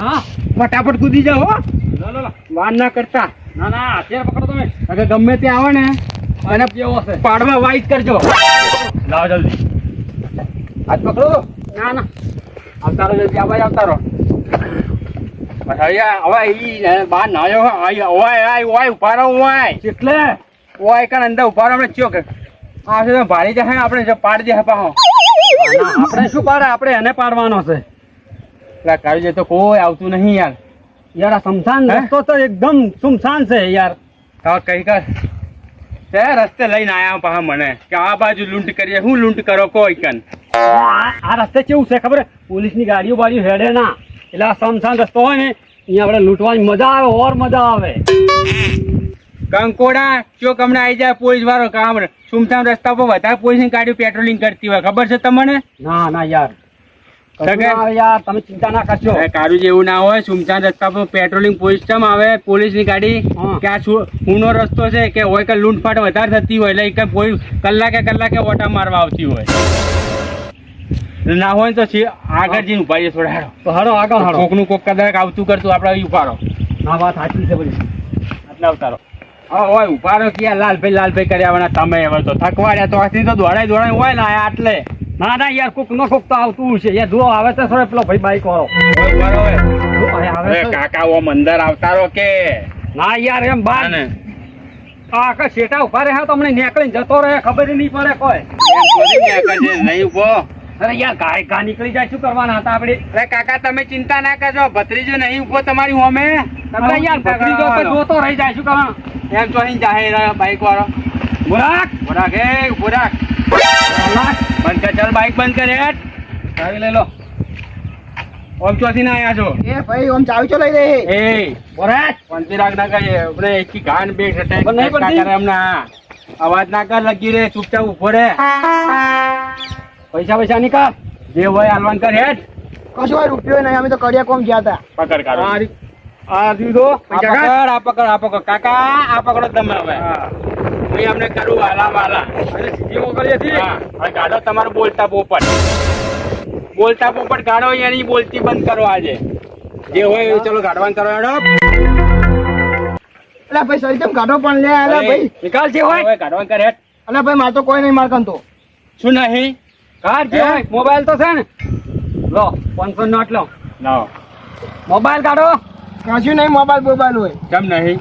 હા. ફટાફટ કૂદી જાઓ વાર ના કરતા. ના ના અત્યારે પકડો તમે. અગર ગમે તે આવે ને અને કેવો હશે? પાડવા વાઈટ કરજો. લાવ જલ્દી. હાથ પકડો. ના ના. આવતારો જલ્દી આવાજ આવતારો. આપણે શું પાડે? આપણે એને પાડવાનો છે. પેલા કાઢી તો કોઈ આવતું નહીં યાર. યાર આ સમસાન રસ્તો તો એકદમ સુમસાન છે યાર. હવે કઈ કર. તે રસ્તે લઈને આયા પાછા મને. કે આ બાજુ લૂંટ કરીએ. હું લૂંટ કરો કોઈ કન. આ રસ્તે કેવું છે ખબર? પોલીસની ગાડીઓ બાડીઓ હેડે ના. એટલે આ સમસાન રસ્તો હોય ને અહીંયા આપણે લૂંટવાની મજા આવે ઓર મજા આવે. કંકોડા ચોક હમણાં આવી જાય પોલીસ વાળો કામ. સુમસામ રસ્તા પર વધારે પોલીસની ગાડીઓ પેટ્રોલિંગ કરતી હોય. ખબર છે તમને? ના ના યાર. તમે ચિંતા ના કરશો. કારું જેવું ના હોય સુમસામ રસ્તા પર પેટ્રોલિંગ પોલીસ ચમ આવે પોલીસની ગાડી. કે આ ઊનો રસ્તો છે કે હોય કે લૂંટફાટ વધારે થતી હોય એટલે કે કલાકે કલાકે ઓટા મારવા આવતી હોય. ના હોય ને તો આગળ જઈને ઊભા રહીએ થોડા તો હડો આગળ હડો કોકનું કોક કદાચ આવતું કરતું આપણે ઉપાડો ના વાત સાચી છે બધી. આટલા ઉતારો હા હોય ઊભા ક્યાં? લાલભાઈ લાલભાઈ કર્યા તમે હવે તો થકવાડ્યા તો આથી તો દોડાય દોડાય હોય ને આટલે. ના ના યાર કોક નો કોક તો આવતું છે યાર જો આવે તો સર પેલો ભાઈ બાઈક વાળો. કાકા ઓમ અંદર આવતારો કે. ના યાર એમ બાર આખા શેટા ઊભા રહ્યા તો અમને નીકળીને જતો રહે ખબર નહીં પડે કોઈ. થોડી નહીં ઊભો. અરે યાર ગાય ગા નીકળી જાય શું કરવાના હતા આપણે? અરે કાકા તમે ચિંતા ના કરજો ભત્રીજો નહીં ઊભો તમારી હોમે. તમે યાર ભત્રીજો જોતો રહી જાય શું કરવાનું? એમ અહીં જાહેર બાઈક વાળો. બરાક રાખ. એ રાખ. બંધ કર ચાલ બાઈક બંધ કર ચાવી લઈ લો. ઓમ ચોથી ના આયા છો. એ ભાઈ ઓમ ચાવી ચો લઈ રે એ બરાક પંચી રાખ ના કરીએ આપણે એકી ગાન બે છટાઈ નહીં પડતી? કરે હમણાં અવાજ ના કર લગી રે ચૂપચાપ ઊભો રે પૈસા પૈસા નીકળ. જે હોય હાલવાન કર હેઠ. કશું હોય રૂપિયો નહીં અમે તો કડિયા કોમ ગયા હતા. પકડ કાઢો. આ દીધો. આ પકડ આ પકડ આ પકડ. કાકા આ પકડો તમે હવે. હું અમને કરું વાલા વાલા. અરે સીધી મોકલીએ છીએ. હા હવે તમારો બોલતા પોપટ બોલતા પોપટ કાઢો એની બોલતી બંધ કરો આજે. જે હોય એ ચલો કાઢવાનું કરો હેડો. અલા ભાઈ સરી તેમ કાઢો પણ લે અલા ભાઈ? નિકાલ જે હોય. હવે કાઢવાનું અલા ભાઈ માર તો કોઈ નહીં તો શું નહીં? કાઢ જે હોય મોબાઈલ તો છે ને. લો પાંચસો નોટ લો. લાવો મોબાઈલ કાઢો. કશું નહીં મોબાઈલ મોબાઈલ હોય. કેમ નહીં?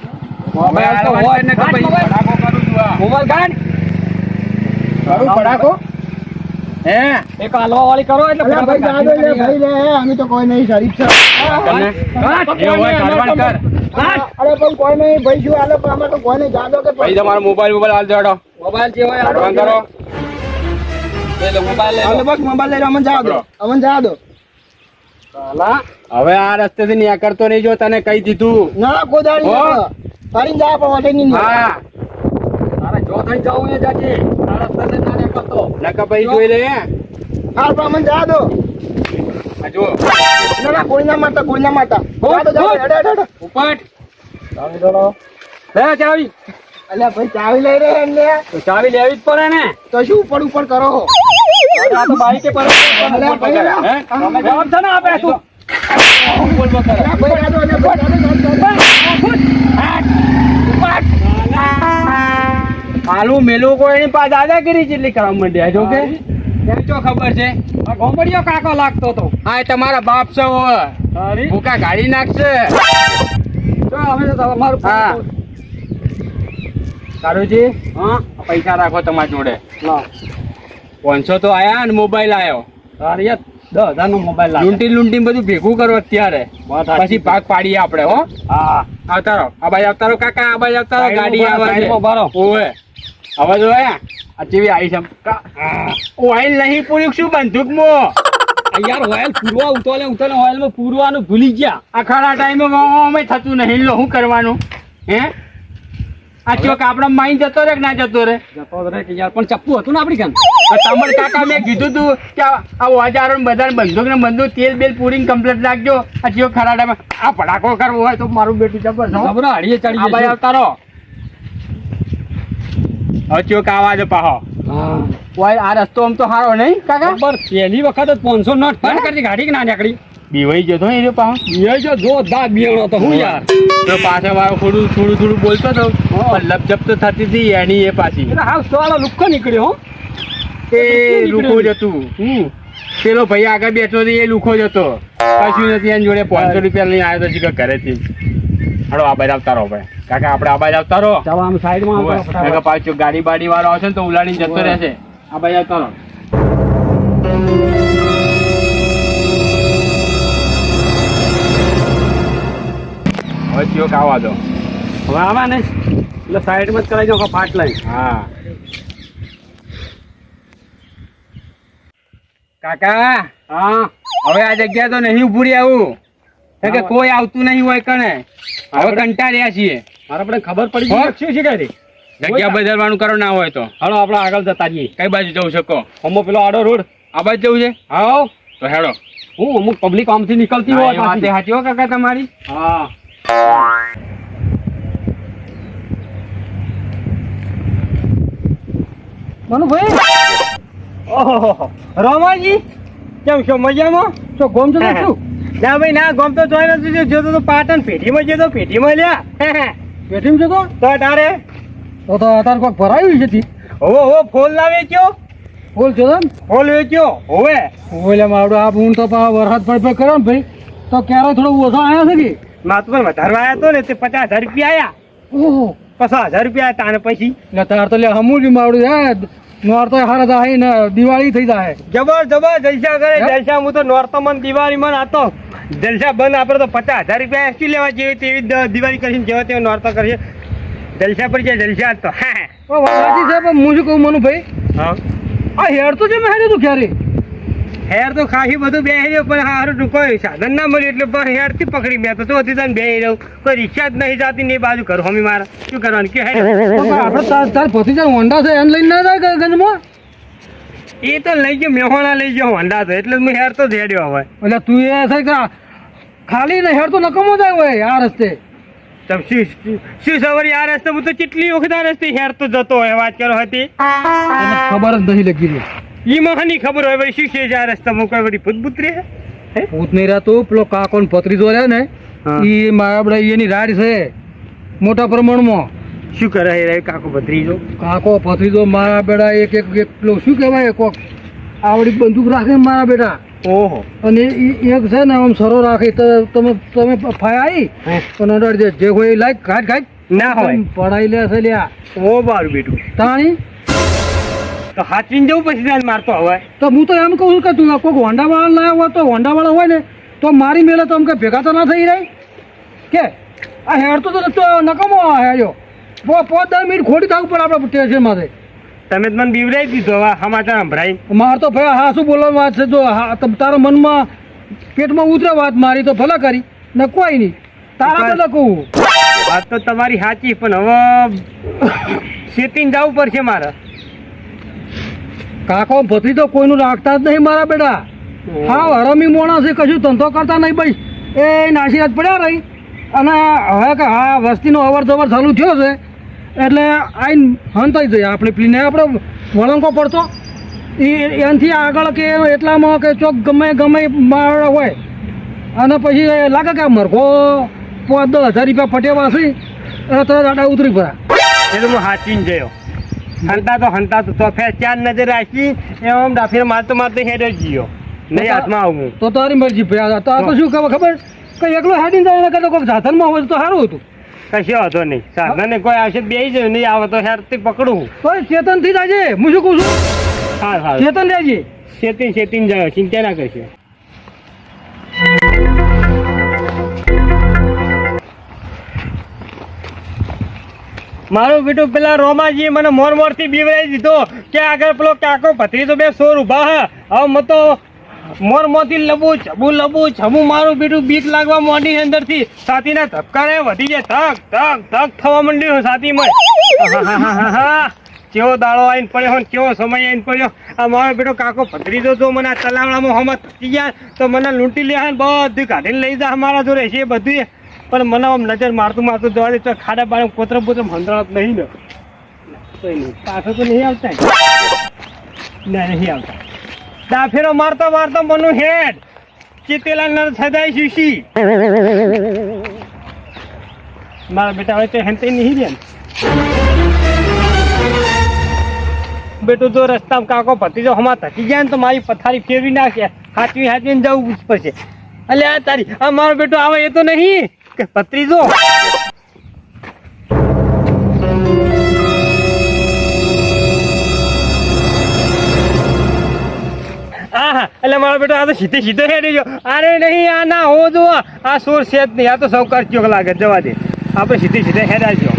મોબાઈલ તો હોય ને પછી મોબાઈલ. કાઢ કરું ભડાકો હે? એક હાલવા વાળી કરો એટલે ભાઈ જાદો લે ભાઈ લે અમે તો કોઈ નહીં શરીફ છે. જે હોય કાઢવાનું કર. અરે પણ કોઈ નહીં ભાઈ જો હાલે પણ અમે તો કોઈ નહીં જાદો કે ભાઈ તમારો મોબાઈલ મોબાઈલ હાલ જાડો મોબાઈલ જે હોય કાઢવાનું કરો. હવે આ રસ્તેથી થી કરતો નહીં જો તને કહી દીધું. ના કોદાળી કોઈ ફરીને જા પણ વાટે નહીં જો થઈ જાવું એ જાજે. આ રસ્તે ના નીકળતો નકા જોઈ લે. હાલ પણ અમને દો. જો ના ના કોઈ ના મારતા કોઈ ના મારતા હેડો હેડો ઉપટ ચાવી દો લે ચાવી. અલ્યા ભાઈ ચાવી લઈ રહે ને તો ચાવી લેવી જ પડે ને. તો શું ઉપર ઉપર કરો? હો આ તો બાઈકે પર અલ્યા ભાઈ અલ્યા. હે? તમે જવાબ છે ને આપે તું. અલ્યા ભાઈ જાદો ભાઈ જાદો, જાદો, આલુ મેલું કોઈ ની પા દાદાગીરી જેટલી કરવા માંડ્યા જો કે ખબર છે ગોમડિયો કાકો લાગતો તો. હા તમારા બાપ છે હો. ભૂકા ગાડી નાખશે? તો હવે તમારું હા. કારુજી હા? પૈસા રાખો તમારી જોડે. પાંચસો તો આયા ને મોબાઈલ આવ્યો અરે દસ હજાર નો મોબાઈલ લૂંટી લૂંટી બધું ભેગું કરો અત્યારે. પછી ભાગ પાડીએ આપણે હો. હા. આવતારો. આ બાજુ આવતારો કાકા આ બાજુ આવતારો ગાડી આવે. ઓવે હવે જો આ ચેવી આવી છે? ઓઇલ નહીં પૂર્યું શું બંધુક મો? યાર ઓઇલ પૂરવા ઉતોલે ઉતોલે ઓઇલમાં પૂરવાનું ભૂલી ગયા. આ ખરા ટાઈમે અમે થતું નહીં. લો શું કરવાનું? હે? આ ચોક આપણા માઈ જતો રે કે ના જતો રે જતો રે કે યાર પણ ચપ્પુ હતું ને આપણી કાન તમારે કાકા મેં કીધું તું કે આ ઓજારો બધા બંદૂક ને બંદૂક તેલ બેલ પૂરી કમ્પ્લીટ રાખજો. આ ખરા ટાઈમ આ પડાકો કરવો હોય તો મારું બેટું જબર છે. હો. ખબર હાડીએ ચડી આ બાજુ જશે. આવતા રહો હવે ચોક આવાજ પાહો. હા. ઓય આ રસ્તો આમ તો સારો નહીં કાકા? પર પહેલી વખત જ પાંચસો નોટ ફાન કરી ગાડી ના નીકળી? બીવાઈ ગયો તો એ પાહો? બીવાઈ જો જોરદાર બિયાણો તો હું યાર. તો પાછા વાળો થોડું થોડું થોડું બોલતો હતો પણ લપજપ તો થતી હતી એની એ પાછી. એટલે હાવ સોળો લુખ્ખો નીકળ્યો હો. એ લુકો જતું હમ. પેલો ભાઈ આગળ બેઠો હતો એ લુખો જ હતો. કશું નથી એની જોડે પાંચસો રૂપિયા લઈને આવ્યો તો ઘરેથી. હાડો આ બાજુ આવતા રહો ભાઈ. કાકા આપણે આ બાજુ આવતા રહો. ચાલો આમ સાઈડમાં કાકા. પાછું ગાડી બાડી વાળો આવશે ને તો ઉલાડીને જતો. રહેશે. આ બાજુ આવતા રહો. હવે ચિયો કાવા દો. હવે આવા ને? એટલે સાઈડમાં જ કરાવી નાખો ફાટ લઈને. હા. કાકા હા? હવે આ જગ્યા તો નહીં ઉભું આવું. કે કોઈ આવતું નહીં હોય કણે. હવે કંટાળ્યા છીએ. મારે આપણે ખબર પડી? ગઈ શું શીખાય જગ્યા બદલવાનું કરો ના હોય તો. હાલો આપણે આગળ જતા જઈએ કઈ બાજુ જવું શકો અમો પેલો આડો રોડ. આ બાજુ જવું છે? હા તો હેડો. હું અમુક પબ્લિક આમથી નીકળતી હોય એ સાચી હો કાકા તમારી. હા. મનુભાઈ? ઓહો રોમાજી? કેમ છો? મજામાં? તો ગોમ છો તો શું? ના ભાઈ ના ગમ તો જોઈ નથી જો- જોતો તો પાટણ પેઢીમાં જતો પેઢીમાં લ્યા. પેટીમ છો તો? તો તારે? તો તો અત્યારે કોક ભરાયું છે તી ઓવો હોવો ફોલ ના વેચ્યો ફોલ છો તો ફોલ વેચ્યો હોવે. ઓલે માવડો આ હું તો પા વરસાદ પડ પડ કરો ને ભાઈ તો ક્યારે થોડો ઓછો આયા છે કે માથું પર વધારવા આયા તો ને તે પચાસ હજાર રૂપિયા આયા. ઓહો. પચાસ હજાર રૂપિયા તાને પછી. ને તાર તો લે હમું માવડું હે નોર તો હારા થાય ને દિવાળી થઈ જાય. જબર જબર જૈસા કરે જૈસા હું તો નોરતમન દિવાળી મન આતો. જલસા બંધ આપણે તો પચાસ હજાર રૂપિયા શું લેવા જેવી તેવી દિવાળી કરીને જેવો તેવો નોરતો કરીએ જલસા પર જાય જલસા તો હા વાલાજી સાહેબ હું શું કહું મનુ ભાઈ? હા. આ હેડ તો છે મેં તું ક્યારે? હેર તો ખાસી બધું બે રહ્યો પણ હારું કોઈ સાધન ના મળ્યું એટલે પણ હેરથી પકડી મેં તો. ચોથી તને બે રહ્યો. કોઈ રિક્ષા જ નહીં જાતી ને એ બાજુ કરો હોમી મારા. શું કરવાનું? કે હેર આપડે આપણે તાર પોતી ભત્રીજા હોન્ડા છે એમ લઈને ના જાય ગંજમાં એ તો લઈ ગયો મેહોણા લઈ ગયો હોન્ડા તો. એટલે હું હેર તો ઝેડ્યો હવે. એટલે તું એ કે ખાલી ને હેર તો નકમો જાય હોય આ રસ્તે. તમ શું શું સવારી આ રસ્તે? હું તો કેટલી વખત આ રસ્તે હેર તો જતો હોય વાત કરો હતી. ખબર જ નથી લગી રહી. ઈ મહાની ખબર હોય ભાઈ શું છે આ રસ્તામાં કોઈ વળી ભૂતભૂતરી હે? ભૂત નહીં રહેતું પેલો કાકો પતરી રહે ને એ મારા એની રાડ છે મોટા પ્રમાણમાં. શું કરે રે કાકો ભત્રીજો? કાકો ભત્રીજો મારા બેટા એક એક એક પેલો શું કહેવાય કોક? આવડી બંદૂક રાખે મારા બેટા. ઓહો. અને એક છે ને આમ સરો રાખે. તો તમે તમે ફાય આવી અને પણ અંદર જે હોય લાઈક ઘાટ ઘાટ ના હોય. પડાઈ લે છે લ્યા. ઓ બારું બેટું. તાણી? તો હાચવીને જવું પછી ત્યાં મારતો હવે તો હું તો એમ કહું કે તું કોઈક હોન્ડાવાળા લાવ્યો હોય તો હોન્ડાવાળા હોય ને તો મારી મેલે તો આમ કે ભેગા તો ના થઈ રહી? કે? આ હેડ તો તો નકમો હેડ્યો પો પાંચ દસ મિનિટ ખોટી થવું પડે આપણે સ્ટેશનમાંથી તમે મને બીવરાઈ દીધો હવે સમાચાર સંભળાય. માર તો ભાઈ હા શું બોલવાની વાત છે જો તારા મનમાં પેટમાં ઉતરે વાત મારી તો ભલે કરી. ને કોઈ નહીં. તારા બદલે કહું. વાત તો તમારી સાચી પણ હવે સેટિંગ જવું પડશે મારે. કાકો ભત્રી તો કોઈનું રાખતા જ નહીં મારા બેટા. હા હરમી મોણા છે કશું ધંધો કરતા નહીં ભાઈ. એ નાસી પડ્યા રહી. અને હવે કે હા વસ્તીનો અવર જવર ચાલુ થયો છે એટલે આઈને હંતાઈ જઈએ. આપણે પીને આપણે વળંકો પડતો. એ એનાથી આગળ કે એટલામાં કે ચોક ગમે ગમે માળ હોય. અને પછી લાગે કે આ મરઘો પાંચ દસ હજાર રૂપિયા પટેવા છે. તરત આડા ઉતરી પડ્યા એટલે હું હાચીને જયો હંતા તો હંતા તો ફેર ચાર નજર રાખી એમ ડાફીને મારતો મારતો હેડ ગયો. નહીં હાથમાં આવું. તો તારી મરજી ભાઈ. આ તો આ તો શું ખબર ખબર? કે એકલો હેડીને જાય એના કરતા કોઈક સાધનમાં હોય તો સારું હતું. કશો હતો નહીં. સાધને કોઈ આવશે બે જ નહીં આવે તો હેરથી પકડું. તો ચેતનથી જાજે હું શું કહું છું? હા હા. ચેતન લેજે શેતીન શેતીન જાય ચિંતા ના કરશે. મારું બેટું પેલા રોમાજી મને મોર મોરથી બીવરાઈ દીધો. કે આગળ પેલો કાકો ભત્રીજો બે સોર ઊભા હા. હવે મત તો મોર મોથી લબુ છબુ લબુ છબુ મારું બેટું બીક લાગવા મોડી અંદરથી છાતીના ધબકારે વધી જાય. ધક ધક ધક થવા માંડ્યું આહાહાહાહા. કેવો દાડો આવીને પડ્યો હોય કેવો સમય આવીને પડ્યો. આ મારો બેટો કાકો દો જો મને આ તલાવડામાં હમત થતી ગયા. તો મને લૂંટી લે ને, બધું કાઢીને લઈ જા મારા જોડે. છે બધું પણ મને આમ નજર મારતું મારતું જવા દે, તો ખાડા બાળા કોતરમ બોતરા હંધરાત નહીં ને. પાછો તો નહીં આવતા? નહીં આવતા. દાફેરો મારતો મારતો મનુ હેડ. ચિતેલા નર સદાય શીશી. મારા બેટા હવે તો હેનતે નહીં રહ્યા ને બેટું તો રસ્તામાં કાકો ભતીજો હમા થકી ગયા ને તો મારી પથારી ફેરવી નાખે. હાચવી હાચવીને જવું પડશે અલે આ તારી, આ મારો બેટો આવે એ તો નહીં. કે ભત્રીજો. એટલે મારો બેટો આ તો સીધે સીધો હેડી ગયો. અરે નહીં, આ ના હો જો આ સોર છે જ નહીં, આ તો સૌકાર ચોક લાગે, જવા દે. આપણે સીધે સીધે હેડાજો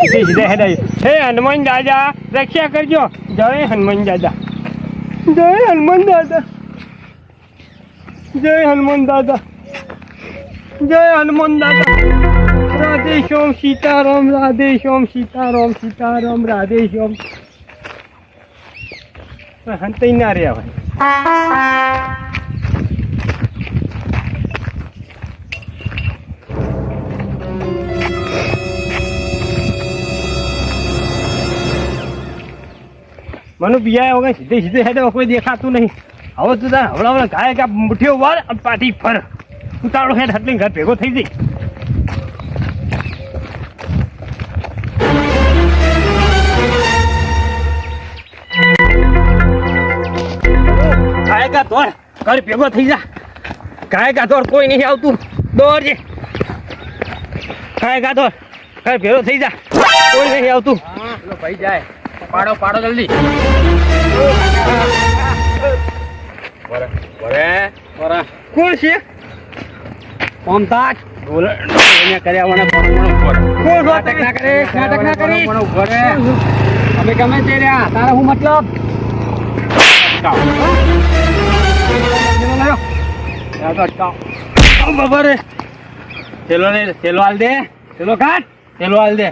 સીધે સીધે હેડાજો હે, હનુમાન દાદા, રક્ષા કરજો. જય હનુમાન દાદા. જય હનુમાન દાદા. જય હનુમાન દાદા. જય હનુમાન દાદા. રાધે શ્યામ સીતારામ, રાધે શ્યામ સીતારામ સીતારામ, રાધે શ્યામ. હંતઈ ના રહ્યા ભાઈ મને બિયા વગર સીધે સીધે હેડે કોઈ દેખાતું નહીં. હવે તું તાર હવડા હવડા ગાય કા મુઠ્ઠીઓ વાળ અને પાટી ફર. તું તારો હેડ હટલી ઘર ભેગો થઈ જઈ ગાય ઘર ભેગો થઈ જા. ગાય કા દોડ કોઈ નહીં આવતું. દોડ જે. ગાય કા દોડ ઘર ભેગો થઈ જા. કોઈ નહીં આવતું. ભાઈ જાય. પાડો પાડો જલ્દી. વરે વરે. વરે. કોણ છે? ઓમતાજ. અમે ગમે તે રહ્યા. તારા હું મતલબ? થેલો ને થેલો હાલ દે ચલો કાઢ થેલો હાલ દે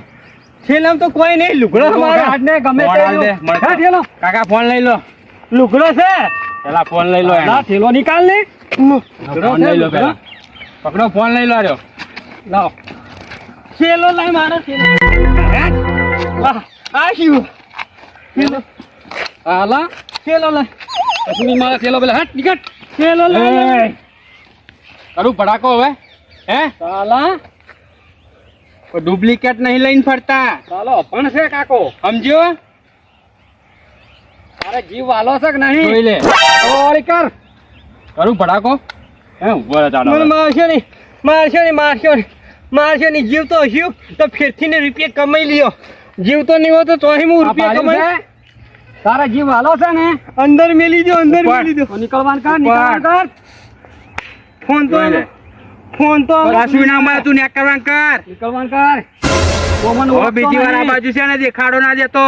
છેલ્લામ તો કોઈ નહીં લુગડો મારો કાઢ ગમે તે હાલ દે, લો. થેલો. કાકા ફોન લઈ લો લુગડો છે પેલા ફોન લઈ લો ના, થેલો નિકાલ ને ફોન લઈ લો પેલા પકડો ફોન લઈ લો રહ્યો લાવો છેલ્લો લાય મારો છેલ્લો આ શું હાલા છેલ્લો લાય પછી મારા થેલો પેલા હટ નીકળ. છેલ્લો લે કરું ભડાકો હવે હે? સાલા કોઈ ડુપ્લિકેટ નહીં લઈને ફરતા. ચાલો પણ છે કાકો. સમજ્યો? તારે જીવ વાલો છે કે જોઈ લે. ઓળી કર. કરું ભડાકો? હે ઊભો હવે. મારશો નહીં મારશે નહીં મારશે નહીં. મારશો નહીં જીવ તો હશ્યું તો ફેરથી ને રૂપિયા કમાઈ લ્યો. જીવ તો નહીં હોય તો તોય હું રૂપિયા કમાઈ? તારા જીવ હાલો છે ને? અંદર મેલી દો અંદર મેલી દો નીકળવાનું કર નીકળવાન કર. ફોન તો ફોન તો પાછું ના તું નેક કરવાનું કર. નીકળવાન કર. કોમન ઓ બીજી વાર આ બાજુ છે ને દેખાડો ના દેતો.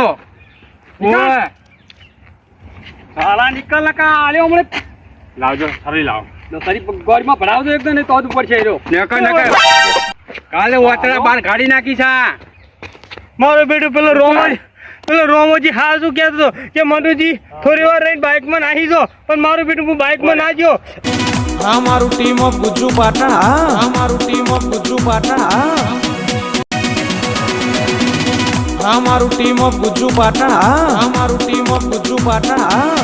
નીકળ. ઓય. હાલા નીકળ લકા આલ્યો હમણે. લાવજો સરી લાવ. તો તારી ગોળમાં ભરાવજો એકદમ ને તો જ ઉપર છે રો નકર નકર કાલે વાતરા બાર કાઢી નાખી છે. મારો બેટો પેલો રોમો પેલો રોમોજી હા શું કહેતો હતો? કે મનુજી થોડી વાર રહીને બાઇકમાં નાહી જો પણ મારું બેટું હું બાઇકમાં ના ગયો આ મારું ટીમ ઓફ ગુજ્જુ પાટણ હા. મારું ટીમ ઓફ ગુજ્જુ પાટણ હા. મારું ટીમ ઓફ ગુજ્જુ પાટણ હા. મારું ટીમ ઓફ ગુજ્જુ પાટણ હા.